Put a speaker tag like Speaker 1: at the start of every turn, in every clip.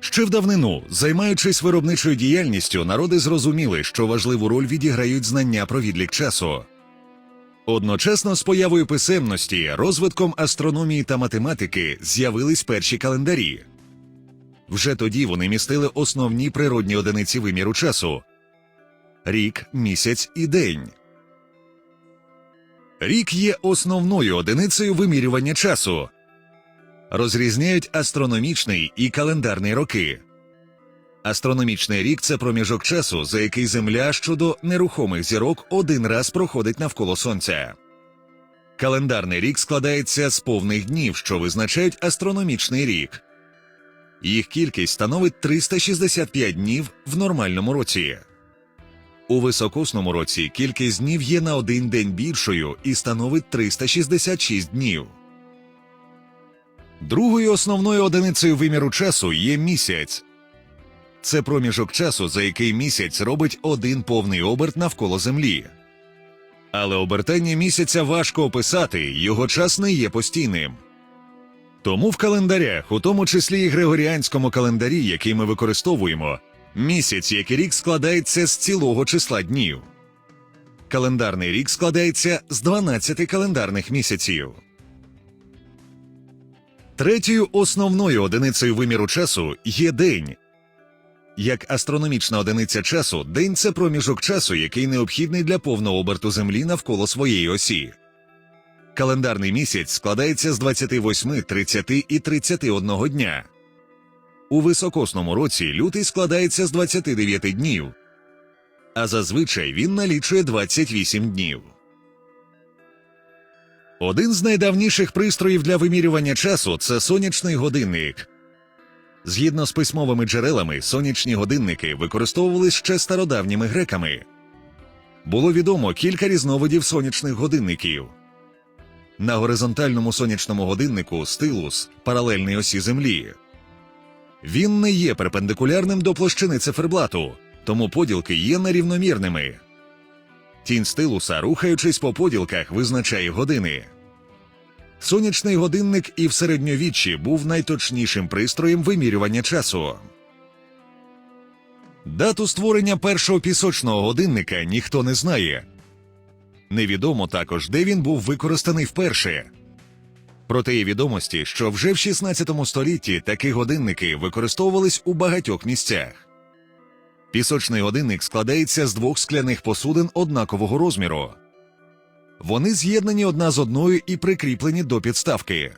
Speaker 1: Ще в давнину, займаючись виробничою діяльністю, народи зрозуміли, що важливу роль відіграють знання про відлік часу. Одночасно з появою писемності, розвитком астрономії та математики з'явились перші календарі. Вже тоді вони містили основні природні одиниці виміру часу рік, місяць і день. Рік є основною одиницею вимірювання часу. Розрізняють астрономічний і календарний роки. Астрономічний рік це проміжок часу, за який Земля щодо нерухомих зірок один раз проходить навколо Сонця. Календарний рік складається з повних днів, що визначають астрономічний рік. Їх кількість становить 365 днів в нормальному році. У високосному році кількість днів є на один день більшою і становить 366 днів. Другою основною одиницею виміру часу є місяць. Це проміжок часу, за який місяць робить один повний оберт навколо Землі. Але обертання місяця важко описати, його час не є постійним. Тому в календарях, у тому числі і григоріанському календарі, який ми використовуємо, місяць, як і рік складається з цілого числа днів. Календарний рік складається з 12 календарних місяців. Третьою основною одиницею виміру часу є день. Як астрономічна одиниця часу, день це проміжок часу, який необхідний для повного оберту Землі навколо своєї осі. Календарний місяць складається з 28, 30 і 31 дня. У високосному році лютий складається з 29 днів, а зазвичай він налічує 28 днів. Один з найдавніших пристроїв для вимірювання часу це сонячний годинник. Згідно з письмовими джерелами, сонячні годинники використовувались ще стародавніми греками. Було відомо кілька різновидів сонячних годинників. На горизонтальному сонячному годиннику стилус паралельний осі Землі. Він не є перпендикулярним до площини циферблату, тому поділки є нерівномірними. Тінь стилуса, рухаючись по поділках, визначає години. Сонячний годинник і в середньовіччі був найточнішим пристроєм вимірювання часу. Дату створення першого пісочного годинника ніхто не знає. Невідомо також, де він був використаний вперше. Проте є відомості, що вже в 16 столітті такі годинники використовувались у багатьох місцях. Пісочний годинник складається з двох скляних посудин однакового розміру. Вони з'єднані одна з одною і прикріплені до підставки.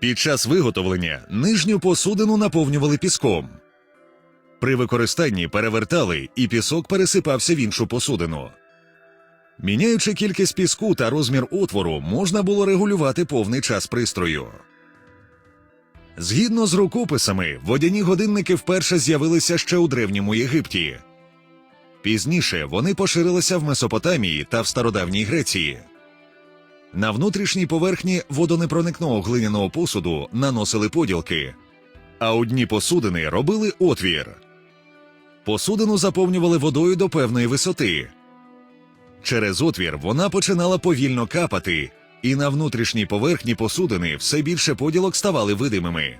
Speaker 1: Під час виготовлення нижню посудину наповнювали піском. При використанні перевертали, і пісок пересипався в іншу посудину. Міняючи кількість піску та розмір отвору, можна було регулювати повний час пристрою. Згідно з рукописами, водяні годинники вперше з'явилися ще у древньому Єгипті. Пізніше вони поширилися в Месопотамії та в стародавній Греції. На внутрішній поверхні водонепроникного глиняного посуду наносили поділки, а у дні посудини робили отвір. Посудину заповнювали водою до певної висоти. Через отвір вона починала повільно капати, і на внутрішній поверхні посудини все більше поділок ставали видимими.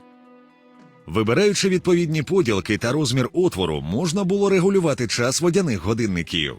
Speaker 1: Вибираючи відповідні поділки та розмір отвору, можна було регулювати час водяних годинників.